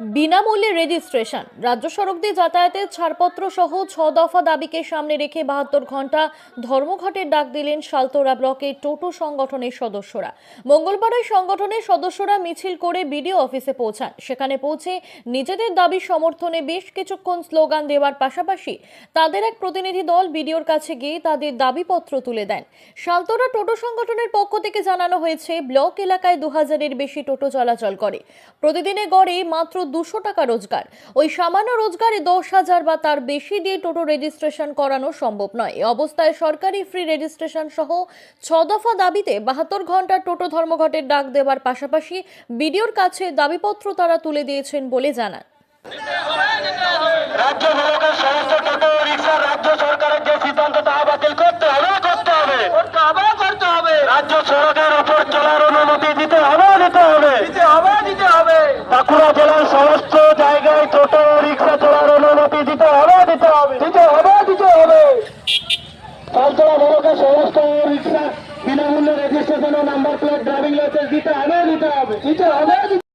বিনামূল্যে রেজিস্ট্রেশন। রাজ্য সড়ক দিয়ে যাতায়াতের ছাড়পত্র সহ ছ দফা দাবিকে সামনে রেখে বাহাত্তর ঘণ্টা ধর্মঘটের ডাক দিলেন সালতোরা ব্লকের টোটো সংগঠনের সদস্যরা। মঙ্গলবার ওই সংগঠনের সদস্যরা মিছিল করে বিডিও অফিসে পৌঁছান। সেখানে পৌঁছে নিজেদের দাবি সমর্থনে বেশ কিছুক্ষণ স্লোগান দেওয়ার পাশাপাশি তাদের এক প্রতিনিধি দল বিডিওর কাছে গিয়ে তাদের দাবিপত্র তুলে দেন। সালতোরা টোটো সংগঠনের পক্ষ থেকে জানানো হয়েছে, ব্লক এলাকায় দু হাজারের বেশি টোটো চলাচল করে। প্রতিদিনে গড়ে মাত্র দুশো টাকা রোজগার। ওই সামান্য রোজগারে দশ হাজার বা তার বেশি দিয়ে টোটো রেজিস্ট্রেশন করানো সম্ভব নয়। এ অবস্থায় সরকারি ফ্রি রেজিস্ট্রেশন সহ ছ দফা দাবিতে বাহাত্তর ঘণ্টার টোটো ধর্মঘটের ডাক দেওয়ার পাশাপাশি বিডিওর কাছে দাবিপত্র তারা তুলে দিয়েছেন বলে জানান সড়কের সমস্ত টোটো রিক্সা রাজ্য সরকারের যে সিদ্ধান্ত তা বাতিল করতে হবে করতে হবে করতে হবে করতে হবে রাজ্য সড়কের উপর চলার অনুমতি দিতে হবে দিতে হবে দিতে হবে দিতে হবে বাঁকুড়া জেলার সমস্ত জায়গায় টোটো রিক্সা চলার অনুমতি দিতে হবে দিতে হবে দিতে হবে দিতে হবে পালতোলা বড়কে সমস্ত রিক্সা বিনামূল্যে রেজিস্ট্রেশন ও নাম্বার প্লেট ড্রাইভিং লাইসেন্স দিতে হবে দিতে হবে দিতে হবে।